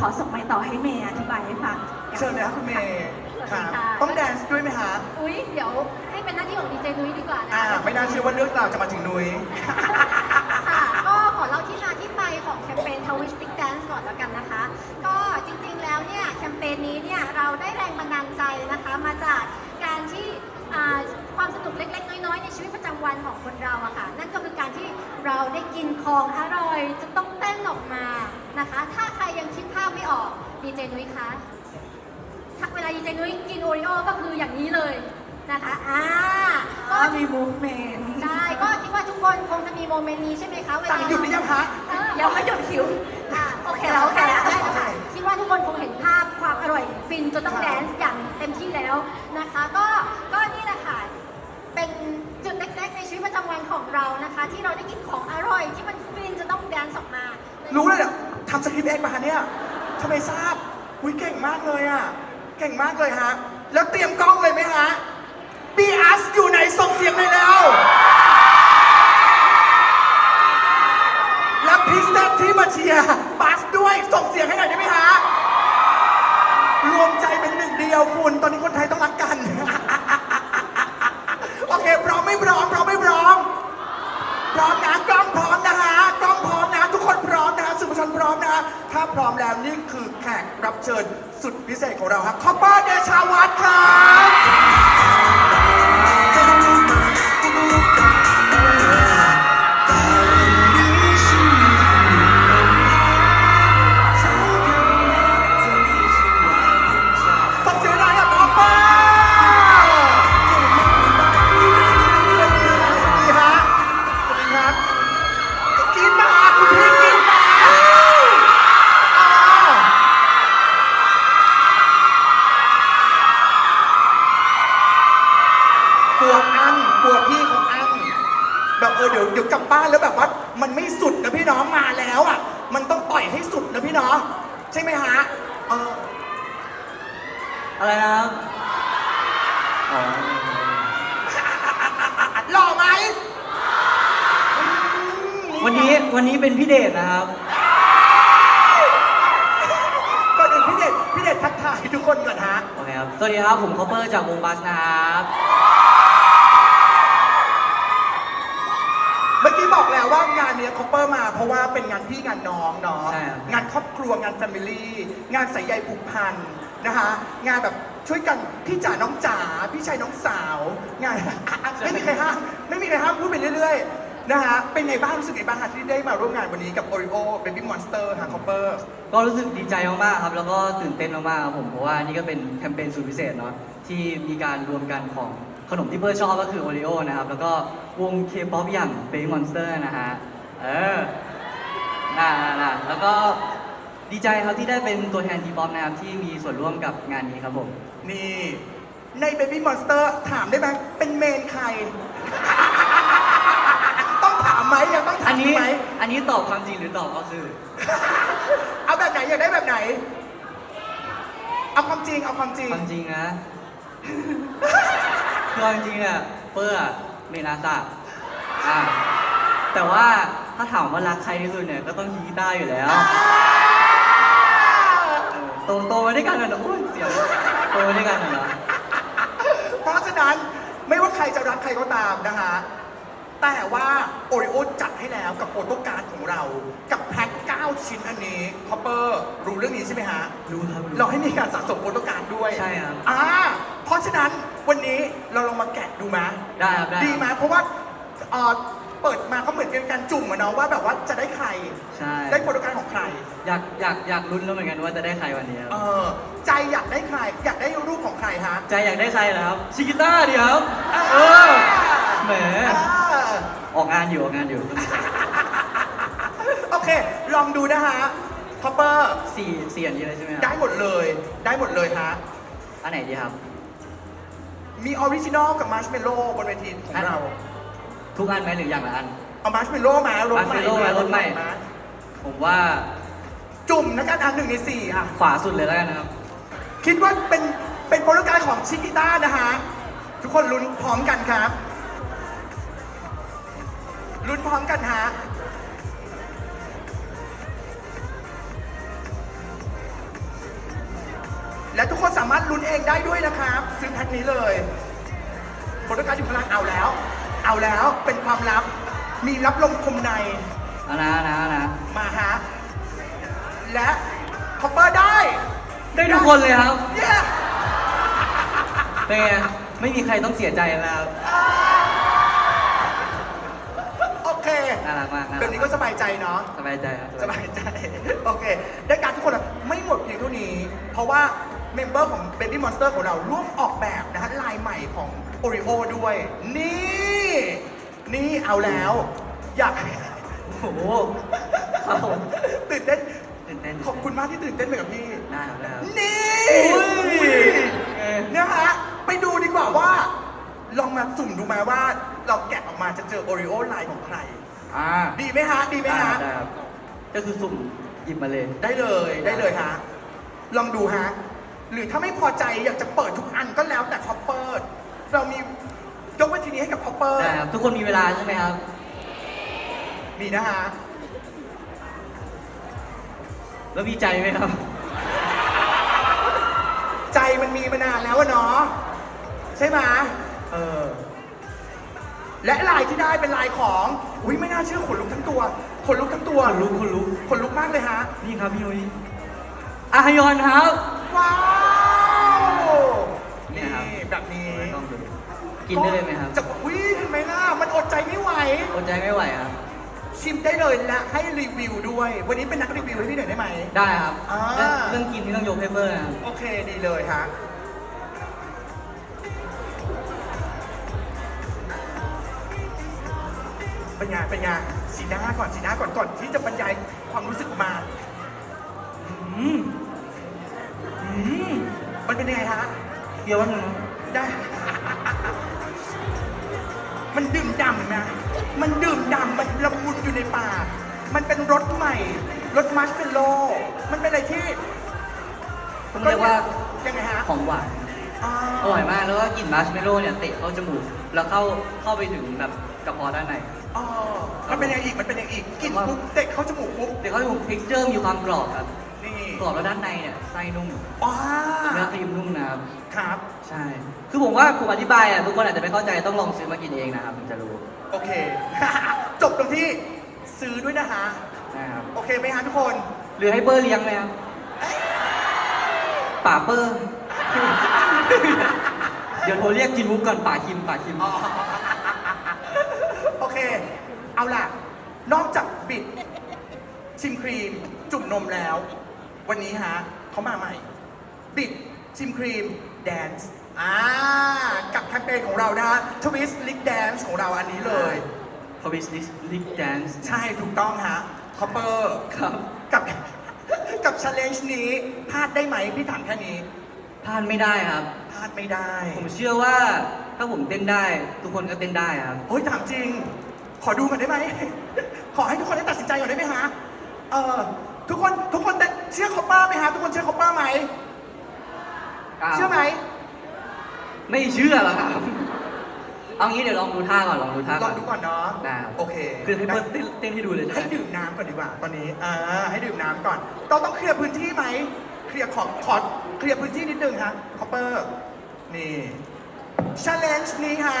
ขอส่งไปต่อให้เมย์อธิบายให้ฟังเชิญเลยครับคุณเมย์สวัสคดีรับค่ะต้องแดนซ์ด้วยไหมฮะอุ้ยเดี๋ยวให้เป็นหน้าที่ของดีเจนุ้ยดีกว่านะอ่า ไม่น่าเชื่อว่าเรื่องราวจะมาถึงนุ้ย ค่ะก็ขอเล่าที่มาที่ไปของแคมเปญ Twistic Dance ก่อนแล้วกันนะคะ ก็จริงๆแล้วเนี่ยแคมเปญนี้เนี่ยเราได้แรงบันดาลใจนะคะมาจากการที่อ่า ความสนุกเล็ก ๆ น้อย ๆ ในชีวิตประจำวันของคนเราอะค่ะ นั่นก็คือการที่เราได้กินของอร่อย จะต้องเต้นออกมานะคะ ถ้าใครยังคิดภาพไม่ออกดีเจนุ้ยคะถ้าเวลาดีเจนุ้ยกินโอริโอก็คืออย่างนี้เลยนะคะอ่าก็ ก็มี movement ใช่ก็คิดว่าทุกคนคงจะมีโมเมนต์นี้ใช่ไหมคะเวลาสั่งหยุดหรือยังคะเออยังไม่หยุดคิว อะโอเคโอเคแล้วได้แล้วค่ะคิดว่าทุกคนคงเห็นภาพความอร่อยฟินจนต้องแดนซ์อย่างเต็มที่แล้วนะคะ ก็ ที่เราได้กินของอร่อย ที่มันฟินจะต้องแดนซ์ออกมารู้เลยเนี่ยทำสคริปต์เองมาเนี่ยทำไมทราบอุ้ยเก่งมากเลยอะ เก่งมากเลยฮะ แล้วเตรียมกล้องเลยไหมฮะบีอัสอยู่ไหนส่งเสียงเลยแล้ว และพิสเตอร์ที่มาเชียร์บัสด้วยส่งเสียงให้หน่อยได้ไหมฮะ รวมใจเป็นหนึ่งเดียวคุณ ตอนนี้คนไทยต้อง พร้อมแล้วนี่คือแขกรับเชิญสุดพิเศษของเราครับคอปเปอร์เดชาวัฒน์ครับ นะพี่น้องใช่ไหมฮะเอออะไรนะครับอ๋อหล่อไหมวันนี้วันนี้เป็นพี่เดชนะครับ ก่อนอื่นพี่เดชพี่เดชทักทายทุกคนก่อนฮะโอเคครับ สวัสดีครับ ผมคอปเปอร์จากวงบัสนะครับ เมื่อกี้บอกแล้วว่างาน เนี้ยคอปเปอร์มาเพราะว่าเป็นงานพี่งานน้องเนาะใช่ครับ งานครอบครัวงานแฟมิลี่งานสายใยผูกพันนะคะงานแบบช่วยกันพี่จ๋าน้องจ๋าพี่ชายน้องสาว งานไม่มีใครห้ามไม่มีใครห้ามพูดไปเรื่อยๆนะคะเป็นไงบ้างรู้สึกไงบ้างคะที่ได้มาร่วมงานวันนี้กับ Oreo Baby Monster ฮะคอปเปอร์ ก็รู้สึกดีใจมากๆครับ แล้วก็ตื่นเต้นมากๆครับผม เพราะว่านี่ก็เป็นแคมเปญสุดพิเศษเนาะที่มีการรวมกันของขนมที่เบอร์ชอบก็คือโอริโอนะครับ แล้วก็วงเคป๊อปอย่าง Baby Monster นะฮะ เออน่าน่าน่าแล้วก็ดีใจครับที่ได้เป็นตัวแทนทีป๊อปนะครับที่มีส่วนร่วมกับงานนี้ครับผม นี่ใน Baby Monster ถามได้ไหมเป็นเมนใคร ต้องถามไหมยังต้องถาอัมนนี้ไหมอันนี้ตอบความจริงหรือตอบก็คือ เอาแบบไหนอยากได้แบบไหน เอาความจริงเอาความจริง ความจริงนะ คือความจริงเนี่ยเปอร์อะเมนาซะอ่า แต่ว่าถ้าถามว่ารักใครที่สุดเนี่ยก็ต้องกีตาร์อยู่แล้วโตโตมาด้วยกันเหรอโอ้ยเสียงโตมาด้วยกันเหรอเพราะฉะนั้นไม่ว่าใครจะรักใครก็ตามนะฮะแต่ว่าโอริโอจัดให้แล้วกับโฟโต้การ์ดของเรา กับแพ็ค9ชิ้นอันนี้คอปเปอร์รู้เรื่องนี้ใช่ไหมฮะ รู้ครับเราให้มีการสะสมโฟโต้การ์ดด้วยใช่ครับอ่าเพราะฉะนั้นวันนี้เราลองมาแกะดูไหมได้ครับได้ดีไหมเพราะว่าเอ่อ เปิดมาเขาเหมือนเป็นการจุ่มอะเนาะว่าแบบว่าจะได้ใคร ใช่ได้โฟโต้การ์ดของใคร อยากอยากอยากลุ้นแล้วเหมือนกันว่าจะได้ใครวันนี้ครับเออ ใจอยากได้ใคร อยากได้รูปของใครฮะใจอยากได้ใครเหรอครับชิกิต้าดิครับเออแหมอ่าออกงานอยู่ออกงานอยู่โอเคเค ลองดูนะฮะคอปเปอร์สี่สี่อันนี้เลยใช่ไหมคได้รับหมดเลย ได้หมดเลยฮะ อันไหนดีครับมีออริจินอลกับมาร์ชเมลโล่บนเวทีของเรา ทุกอันไหมหรืออย่างละอัน เอามาร์ชเมลโล่มารถใหม่ Marshmallow มารถใหม่มาผมว่าจุ่มนะกันอันหนึ่งในสี่อะ ขวาสุดเลยแล้วกันนะครับ คิดว่าเป็นเป็นโปรโตไกด์ของชิกิต้านะฮะ ทุกคนลุ้นพร้อมกันครับลุ้นพร้อมกันฮะและทุกคนสามารถลุ้นเองได้ด้วยนะครับ ซื้อแพ็คนี้เลยโปรโตไกด์อยู่ข้างล่างเอาแล้ว เอาแล้วเป็นความลับ มีรับลมคมใน เอานะเอานะเอานะมาฮะ และคอปเปอร์ได้ได้ทุกคนเลยครับเย้เป็นไงไม่มีใครต้องเสียใจแล้วครับโอเคน่ารักมากน่าแบรับกนี้ก็สบายใจเนาะ สบายใจครับสบายใจ โอเค ได้การทุกคนอะไม่หมดเพียงเท่านี้ เพราะว่าเมมเบอร์ของ Baby Monster ของเราร่วมออกแบบนะฮะลายใหม่ของ Oreo ด้วย นี่ นี่เอาแล้ว อยากโอ้โหครับผมตื่นเต้น ตื่นเต้นขอบคุณมากที่ตื่นเต้นไปกับพี่ ได้ครับได้ครับ นี่อุ้ย เอ๊ะนะฮะไปดูดีกว่าว่า ลองมาสุ่มดูไหมว่า เราแกะออกมาจะเจอโอริโอลายของใคร อ่าดีไหมฮะ ดีไหมได้ฮะได้ครับก็คือสุ่มหยิบมาเลย ได้เลยได้เลยฮะ ลองดูฮะ หรือถ้าไม่พอใจอยากจะเปิดทุกอันก็แล้วแต่คอปเปอร์เรามี ยกเวทีนี้ให้กับคอปเปอร์ได้ครับทุกคนมีเวลาใช่ไหมครับ มีนะฮะแล้วมีใจไหมครับ ใจมันมีมานานแล้วอะเนาะใช่ไหมเออ และลายที่ได้เป็นลายของอุ้ยไม่น่าเชื่อขนลุกทั้งตัวขนลุกทั้งตัวขนลุกขนลุก ขนลุกมากเลยฮะ นี่ครับพี่นุ้ยอาฮยอนครับ ว้าว กินได้เลยไหมครับ จะวิ่งไหมล่ะ มันอดใจไม่ไหว อดใจไม่ไหวครับ ชิมได้เลยและให้รีวิวด้วย วันนี้เป็นนักรีวิวให้พี่หน่อยได้ไหม ได้ครับอ่าเรื่องเรื่องกินนี่ต้องยกให้เบอร์นะครับโอเคดีเลยฮะ เป็นไงเป็นไงสีหน้าก่อนสีหน้าก่อนก่อนที่จะบรรยายความรู้สึกออกมาอืมอืมมันเป็นยังไงฮะ เคี้ยวหนึ่งนะได้ มันดื่มด่ำนะ มันดื่มด่ำมันละมุนอยู่ในปาก มันเป็นรสใหม่ รสมัชเมลโล่มันเป็นอะไรที่ต้องเรียกว่ายังไงฮะของหวานอ่าอร่อยมากแล้วก็กลิ่นมาร์ชเมลโล่เนี่ยเตะเข้าจมูกแล้วเข้าเข้าไปถึงแบบกระเพาะด้านในอ๋อมันเป็นยังไงอีกมันเป็นยังไงอีกกลินปุ๊บเตะเข้าจมูกปุ๊บเตะเข้าจมูก texture มีความกรอบครับนี่ กรอบแล้วด้านในเนี่ยไส้นุ่มว้าเนื้อครีมนุ่มนะครับครับ ใช่ คือผมว่าผมอธิบายอะทุกคนอาจจะไม่เข้าใจต้องลองซื้อมากินเองนะครับถึงจะรู้โอเค จบตรงที่ซื้อด้วยนะฮะนะครับ โอเคไหมฮะทุกคน หรือให้เบอร์เลี้ยงไหมครับป่าเปอร์เดี๋ยวโทรเรียกกินมุกก่อนป่าคิมป่าคิมอ๋อโอเค เอาล่ะ นอกจากบิดชิมครีม จุ่มนมแล้ว วันนี้ฮะเขามาใหม่ บิดชิมครีม แดนซ์อ่ากับแคมเปญของเรานะฮะทวิสลิกแดนซ์ของเราอันนี้เลยพอวิสลิลิกแดนซ์ใช่ถูกต้องฮะคอปเปอร์ครับกับ กับช l เลนจ์นี้พลาดได้ไหมพี่ถามแค่นี้พลาดไม่ได้ครับ พลาดไม่ได้ผมเชื่อว่าถ้าผมเต้นได้ ทุกคนก็เต้นได้ครับเฮ้ยถามจริง ขอดูก่อนได้ไหม ขอให้ทุกคนได้ตัดสินใจก่อนได้ไหมฮะ เออทุกคนทุกคนได้เชื่อคอปเปอร์ไหมฮะทุกคนเชื่อคอปเปอร์ไหมอ้าวเชื่อไหมไม่เชื่อหรอกครับ เอางี้เดี๋ยวลองดูท่าก่อนลองดูท่าลก่อองน ดูก่อนเนาะได้ครับ โอเคคือให้เบิร์ได้เต้นเต้นให้ดูเลยใช่ให้ไหมดื่มน้ำก่อนดีกว่า ตอนนี้อ่าให้ดื่มน้ำก่อนเราต้องเคลียร์พื้นที่ไหมเคลียร์ขอขอเคลียร์พื้นที่นิดนึงฮะคอปเปอร์นี่ช l เลนจ์นี้ฮะ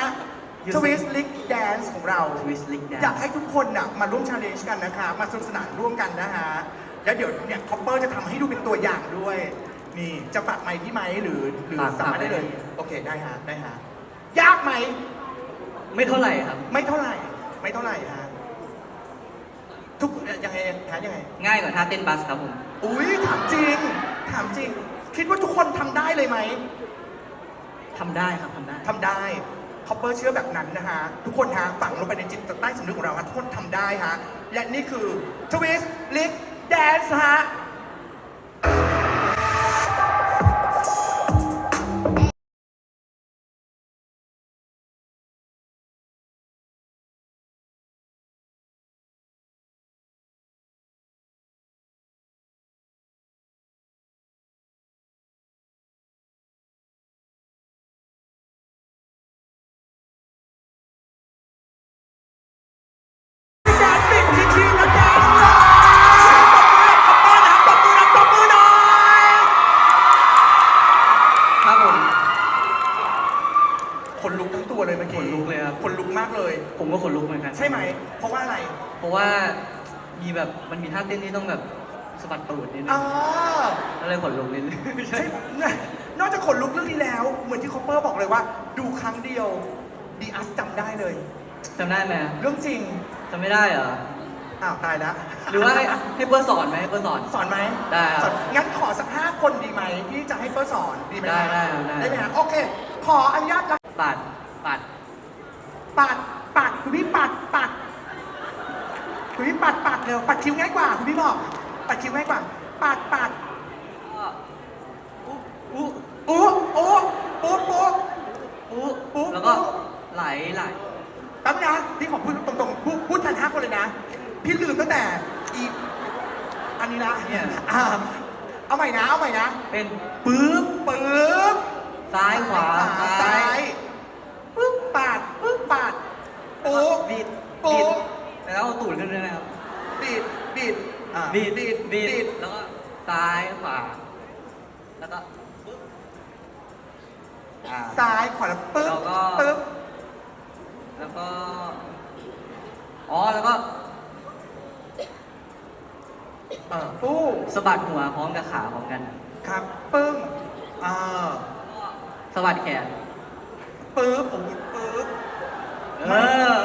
ทวิสลิกแดนซ์ของเราทวิสลิกแดนอยากให้ทุกคนน่ะมาร่วมชาเลนจ์กันนะคะ มาสนุกสนานร่วมกันนะฮะ แล้วเดี๋ยวเนี่ยคอปเปอร์จะทำให้ดูเป็นตัวอย่างด้วย นี่จะฝากไมค์พี่ไหมหรือหรือสามารถได้เลย โอเคได้ฮะได้ฮะ ยากไหม ไม่เท่าไหร่ครับ ไม่เท่าไหร่ ไม่เท่าไหร่ฮะ ทุกยังไงฮะยังไง ง่ายกว่าท่าเต้นบัสครับผม อุ้ยถามจริง ถามจริง คิดว่าทุกคนทำได้เลยไหมทำได้ครับทำได้ ทำได้ คอปเปอร์เชื่อแบบนั้นนะฮะ ทุกคนฮะฝังลงไปในจิตใต้สำนึกของเราฮะทุกคนทำได้ฮะ และนี่คือทวิสต์ลิกแดนซ์ฮะ จำได้ไหมเรื่องจริงจำไม่ได้เหรอ อ้าวตายแล้วหรือว่าให้ให้เปิ้ลสอนไหมให้เปิ้ลสอน สอนไหมได้ครับสอนงั้นขอสักห้าคนดีไหมที่จะให้เปอร์สอนดีไหมได้ได้ได้ ได้ไหมฮะโอเค ขออนุญาตรับปัดปัดปัดปัดคุณพี่ปัดปัดคุณพี่ปัดปัดเร็วปัดคิ้วง่ายกว่าคุณพี่บอกปัดคิ้วง่ายกว่าปัดปัดก็อุ๊อุ๊อู้อู้ปุ๊บปุ๊บอุ๊อุ๊แล้วก็ไหลไหลแป๊บนะพี่ขอพูดตรงๆพูดพูดแทนห้าคนเลยนะ พี่ลืมตั้งแต่อีอันนี้ละเนี่ยอ่าเอาใหม่นะ เอาใหม่นะ เป็นปึ๊บปึ๊บซ้ายขวาซ้ายปึ๊บปาดปึ๊บปาดปุ๊บบิดปุ๊บิดบแล้วเอาตูดขึ้นด้วยนะครับบิดบิดอ่าบิดบิดบิบิดดแล้วก็ซ้ายขวาแล้วก็ปึ๊บอ่าซ้ายขวาแล้วปึ๊บแล้วก็ปึ๊บ แล้วก็ อ๋อ แล้วก็เออปุ๊บสะบัดหัวพร้อมกับขาพร้อมกันครับปึ้งอ่าสะบัดแขนปึ๊บโอ้ยปึ๊บเออ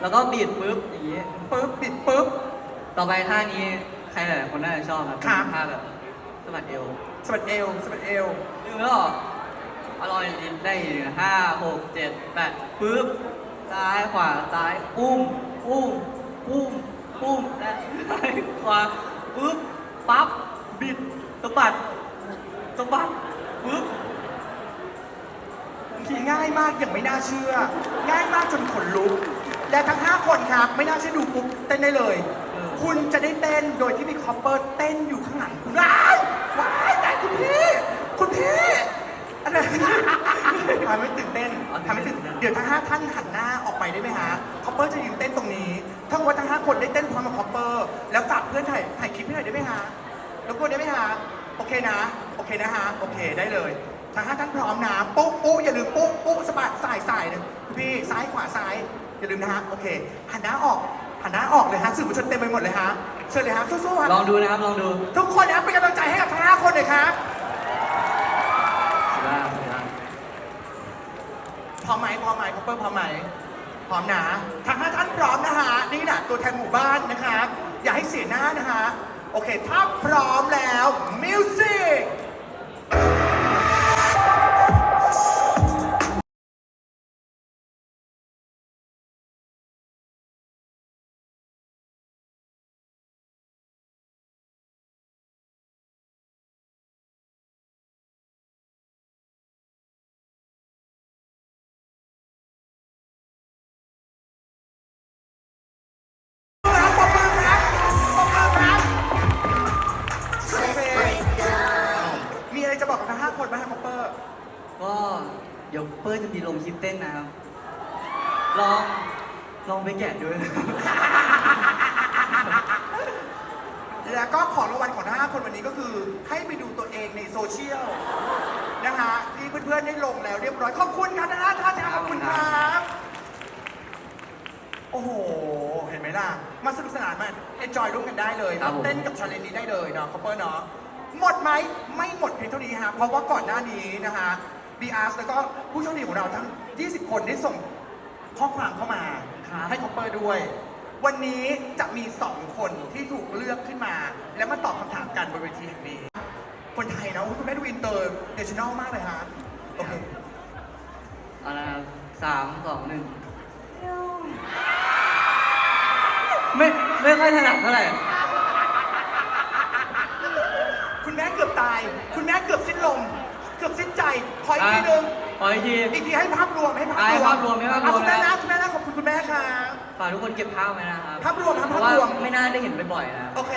แล้วก็บีดปึ๊บอย่างนี้ ปึ๊บบิดปึ๊บ ต่อไปท่านี้ใครหลายๆคนน่าจะชอบครับครับ ท่าแบบสะบัดเอวสะบัดเอวสะบัดเอว ลืมแล้วเหรอ อร่อยลิ้นได้ห้าหกเจ็ดแปดปึ๊บซ้ายขวาซ้ายอุ้มอุ้มอุ้มอุ้มและซ้ายขวาปึ๊บปั๊บบิดสะบัดสะบัดปึ๊บง่ายมากอย่างไม่น่าเชื่อ ง่ายมากจนขนลุกและทั้ง 5 คนครับ ไม่น่าเชื่อดูปุ๊บเต้นได้เลยเออคุณจะได้เต้นโดยที่มีคอปเปอร์เต้นอยู่ข้างหลังคุณว้ายว้ายแต่คุณพี่ คุณพี่ ทำให้ตื่นเต้นทำให้ตื่นเดี๋ยวทั้งห้าท่านหันหน้าออกไปได้ไหมฮะคอปเปอร์จะยืนเต้นตรงนี้ ถ้าว่าทั้งห้าคนได้เต้นพร้อมกับคอปเปอร์ แล้วฝากเพื่อนถ่ายถ่ายคลิปให้หน่อยได้ไหมฮะแล้วกวนได้ไหมฮะโอเคนะ โอเคนะฮะโอเคได้เลยทั้งห้าท่านพร้อมนะปุ๊บปุ๊บอย่าลืมปุ๊บปุ๊บสะบัดสายสายนะคุณพี่ซ้ายขวาซ้ายอย่าลืมนะฮะโอเค หันหน้าออกหันหน้าออกเลยฮะสื่อมวลชนเต็มไปหมดเลยฮะเชิญเลยฮะสู้ๆฮะลองดูนะครับลองดู ทุกคนนะเป็นกำลังใจให้กับทั้งห้าคนเลยครับ สุดยอดสุดยอด พ ร้อมไหมพร้อมไหมคอปเปอร์พร้อมไหมพร้อมนะทั้งห้าท่านพร้อมนะฮะนี่แหละตัวแทนหมู่บ้านนะครับอย่าให้เสียหน้านะฮะโอเค ถ้าพร้อมแล้วมิวสิก เดี๋ยวเปิ้ลจะมีลงคลิปเต้นนะครับ ลอง ลองไปแกะดูนะครับแล้วก็ของรางวัลของทั้งห้าคนวันนี้ก็คือให้ไปดูตัวเองในโซเชียลนะฮะที่เพื่อนๆได้ลงแล้วเรียบร้อยขอบคุณครับทั้งห้าท่านนะครับขอบคุณครับ โอ้โห เห็นไหมล่ะ มาสนุกสนานมาเอนจอยร่วมกันได้เลยครับผมเต้นกับชาเลนจ์นี้ได้เลยเนาะคอปเปอร์เนาะหมดไหมไม่หมดเพียงเท่านี้ฮะเพราะว่าก่อนหน้านี้นะฮะ บีอาร์แล้วก็ผู้โชคดีของเราทั้ง 20 คนได้ส่งข้อความเข้ามาครับให้คอปเปอร์ด้วย วันนี้จะมี 2 คนที่ถูกเลือกขึ้นมา แล้วมาตอบคำถามกันบนเวทีแห่งนี้ คนไทยเนาะอุ๊ยคุณแม่ดูอินเตอร์เนชั่นแนลมากเลยฮะโอเคเอาละครับสามสองหนึ่งไม่ไม่ค่อยถนัดเท่าไหร่ คุณแม่เกือบตาย คุณแม่เกือบสิ้นลม เกือบสิ้นใจ ขออีกทีหนึงขออีกที อีกทีให้ภาพรวมให้ภาพรวมให้ภาพรวมให้ภาพรวม อะคุณแม่นะนะคุณแม่นะขอบคุณคุณแม่ค่ะ ฝากทุกคนเก็บภาพไว้นะครับภาพรวมครับเพภาพราะว่ารวม ไม่น่าได้เห็นบ่อยๆนะโอเค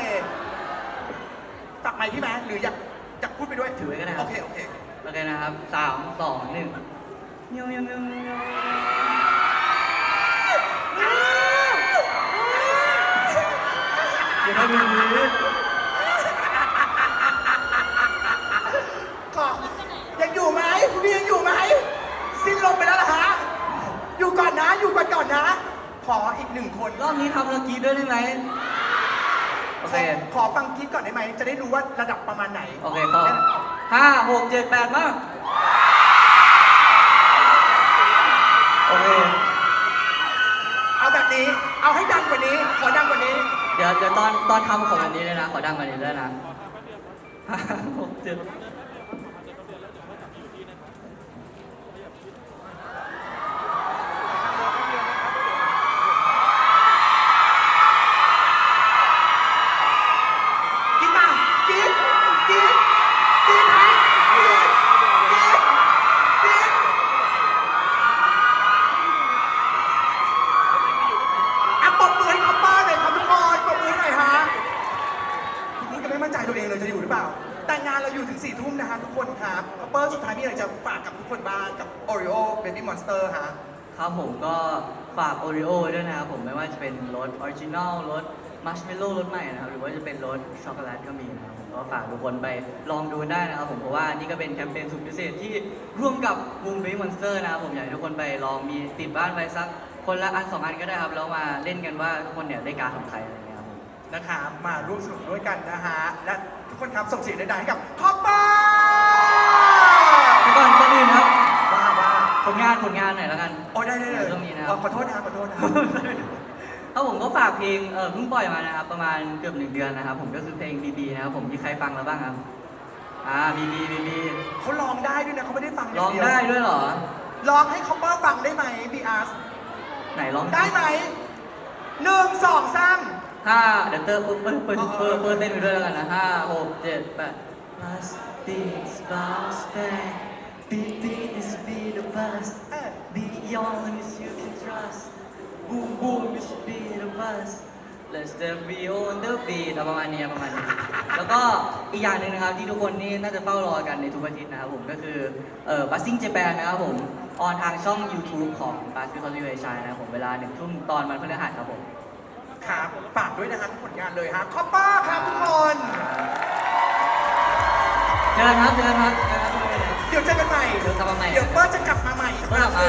ฝากไมค์พี่แม่หรืออยากอยากพูดไปด้วยถือไว้ก็ได้ครับ โอเคโอเค โอเคนะครับสามสองหนึ่งเมียวเมียวเมียวเมียวอย่าทำอย่างนี้ ขอยังอยู่ไหมคุณพี่ยังอยู่ไหม สิ้นลมไปแล้วเหรอฮะ อยู่ก่อนนะ อยู่ก่อนก่อนนะ ขออีกหนึ่งคน รอบนี้ทำเมื่อกี้ด้วยได้ไหม โอเค ขอฟังกรีดก่อนได้ไหม จะได้รู้ว่าระดับประมาณไหนโอเคก็ห้าหกเจ็ดแปดมาโอเค เอาแบบนี้ เอาให้ดังกว่านี้ ขอดังกว่านี้ เดี๋ยวเดี๋ยวตอนตอนทำของอันนี้เลยนะ ขอดังกว่านี้ด้วยนะห้าหกเจ็ด กินมากินกินกินฮะกินกินกินอะปรบมือให้คอปเปอร์หน่อยครับทุกคนปรบมือหน่อยฮะคุณรู้จะไม่มั่นใจตัวเองเลยจะอยู่หรือเปล่า แต่งานเราอยู่ถึง4ี่ทุ่มนะฮะทุกคนครับค อปเปอร์สุดท้ายมีอะไรจะฝากกับทุกคนบ้างกับ Oreo Baby Monster ฮะ ครับผมก็ฝากโอริโอด้วยนะครับผมไม่ว่าจะเป็นรสออริจินอลรสมัชเมลโล่รสใหม่นะครับหรือว่าจะเป็นรสช็อกโกแลตก็มีนะครับผมก็ฝากทุกคนไปลองดูได้นะครับผมเพราะว่านี่ก็เป็นแคมเปญสุดพิเศษที่ร่วมกับวงเบย์มอนสเตอร์นะครับผมอยากให้ทุกคนไปลองมีติดบ้านไปสักคนละอันสองอันก็ได้ครับแล้วมาเล่นกันว่าทุกคนเนี่ยได้การดของใครอะไรอย่างเงี้ยครับผม นะครับมาร่วมสนุกด้วยกันนะฮะ และทุกคนครับส่งเสียงดังๆให้กับคอปเปอร์แต่ ก่อนก่อนอื่นครับว่าว่าผลงานผลงานหน่อยแล้วกัน โอ้ได้ได้เลยเรื่องนี้นะคอ๋รัอบขอโทษนะขอโทษนะครับผมก็ฝากเพลงเออเพิ่งปล่อยมานะครับประมาณเกือบหนึ่งเดือนนะครับผมก็คือเพลงบีบีนะครับผมมีใครฟังแล้วบ้างครับอ่าบีบีบีบีเขาร้องได้ด้วยนะเขาไม่ได้ฟังย่าร้องเยวได้ด้วยเหรอร้องให้คอปเปอร์ฟังได้ไหมบีอาร์ไหนร้องได้ไหมหนึ่งสองสาม ห้าเดี๋ยวเติมเปิดเปิดเปิดเปิดเปิดเต้นไปด้วยแล้วกันนะห้าหกเจ็ดแปด Must be bounce back Beat beat is beat of us เออ Beyond is you can trust Boom boom is beat of us Let's step be on the beat เอาประมาณนี้ประมาณนี้ แล้วก็อีกอย่างหนึ่งนะครับที่ทุกคนนี่น่าจะเฝ้ารอกันในทุกอาทิตย์นะครับผมก็คือเอ่อ Buzzing Japan นะครับผม ออนทางช่อง YouTube ของ Buzz Because You Shine นะครับผมเวลาหนึ่งทุ่มตอนวันพฤหัสครับผม ครับฝากด้วยนะครับทุกผลงานเลยฮะคอปเปอร์ครับทุกคน เจอกันครับเจอกันครับ เจอกันครับเดี๋ยวเจอกันใหม่ เดี๋ยวกลับมาใหม่ เดี๋ยวเปิ้ลจะกลับมาใหม่อีกเมื่อกลับมา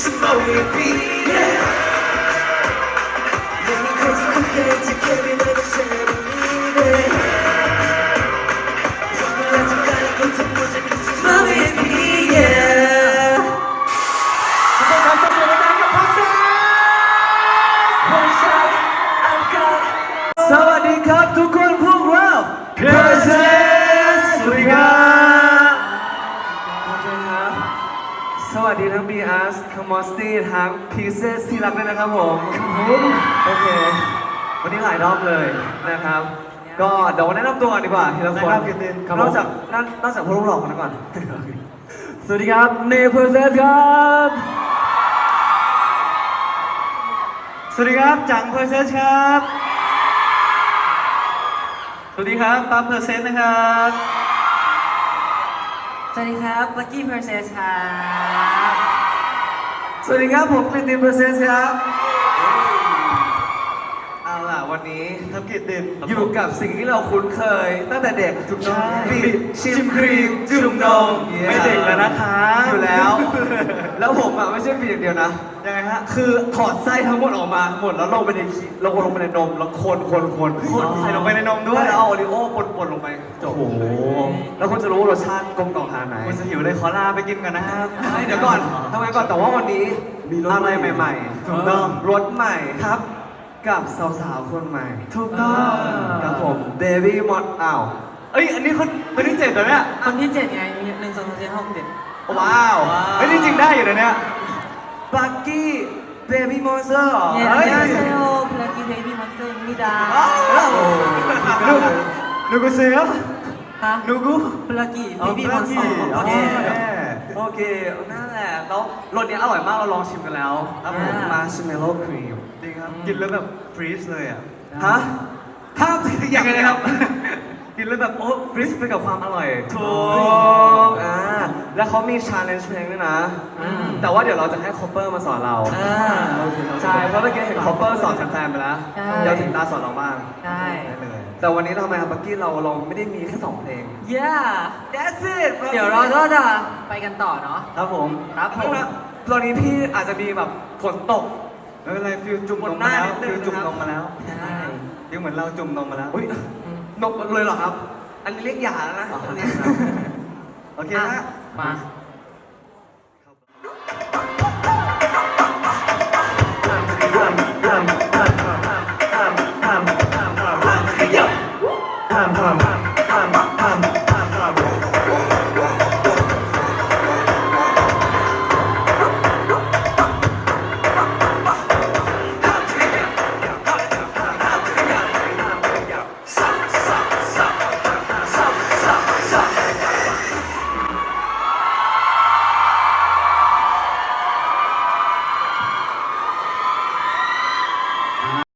จะมั โอเค วันนี้หลายรอบเลยนะครับ ก็เดี๋ยวแนะนำตัวก่อนดีกว่าทีละคนได้ครับกิตตินครับผม นอกจากนอกนอกจากพวกเราหลอกกันก่อน สวัสดีครับเนเพอร์เซสครับสวัสดีครับจังเพอร์เซสครับ สวัสดีครับปั๊มเพอร์เซนต์นะครับ สวัสดีครับลักกี้เพอร์เซสครับ สวัสดีครับผมกลินตินเพอร์เซนต์ครับเอาล่ะ วันนี้ทำกิจเด่นอยู่กับสิ่งที่เราคุ้นเคย ตั้งแต่เด็กถูกต้องบิดชิมครีมจุ่มนมไม่เด็กแล้วนะครับอยู่แล้ว แล้วผมอะไม่ใช่บิดอย่างเดียวนะยังไงฮะคือถอดไส้ทั้งหมดออกมาหมดแล้วลงไปในขี้ลงลงไปในนมแล้วคนคนคนคนใส่ลงไปในนมด้วยแล้วเอาโอริโอ้ปนปนลงไปจบโอ้โหแล้วคุณจะรู้ว่ารสชาติกลมกล่อมขนาดไหนคุณจะหิวเลยขอลาไปกินกันนะครับเฮ้ยเดี๋ยวก่อนทำไมก่อนแต่ว่าวันนี้มีอะไรใหม่ๆถูกต้องรถใหม่ครับ กับสาวๆคนใหม่ ถูกต้อง ครับผมเดวี่มอดอ้าว เอ้ย อันนี้คนคนที่เจ็ดแล้วเนี่ย คนที่เจ็ดไงมีหนึ่งสองสามสี่ห้าหกเจ็ด ว้าว เฮ้ยนี่จริงได้อยู่นะเนี่ย บักกี้เบบี้มอนสเตอร์ เย้ เฮ้ย 안녕하세요 블랙이 베이비 몬스터입니다 นูนูกูเซียฟ ฮะ นูกู 블랙이 อ๋อ 베이비 Blacky 몬스터 อ๋อ โอเคโอเคนั่นแหละแล้วรสเนี้ยอร่อยมากเราลองชิมกันแล้วครับผมมาร์ชเมลโล่ครีมจริงครับ กินแล้วแบบฟรีซเลยอะฮะห้ามยังไงนะครับ กินแล้วแบบโอ้ฟรีซไปกับความอร่อยถูกอ่าแล้วเขามีชาเลนจ์เพลงด้วยนะ แต่ว่าเดี๋ยวเราจะให้คอปเปอร์มาสอนเราอ่าใช่เพราะเมื่อกี้เห็นคอปเปอร์สอนแฟนๆไปแล้วใช่เดี๋ยวถึงตาสอนเราบ้างใช่ได้เลย แต่วันนี้ทำไมครับบักกี้เราเราไม่ได้มีแค่สองเพลง yeah That's it เดี๋ยวเราก็จะไปกันต่อเนาะ ครับผมครับผไม่มว่าตอนนี้พี่อาจจะมีแบบฝนตกไม่เป็นไรฟิลจุ่มบนนมหมาน้าแล้วนิดนึงฟิลจุ่มนะครับนมมาแล้วใช่ยังเหมือนเราจุ่มนมมาแล้วอุ้ยนกเลยเหรอครับ อันนี้เรียกหยาแล้วนะอันนี้โอเคนะมา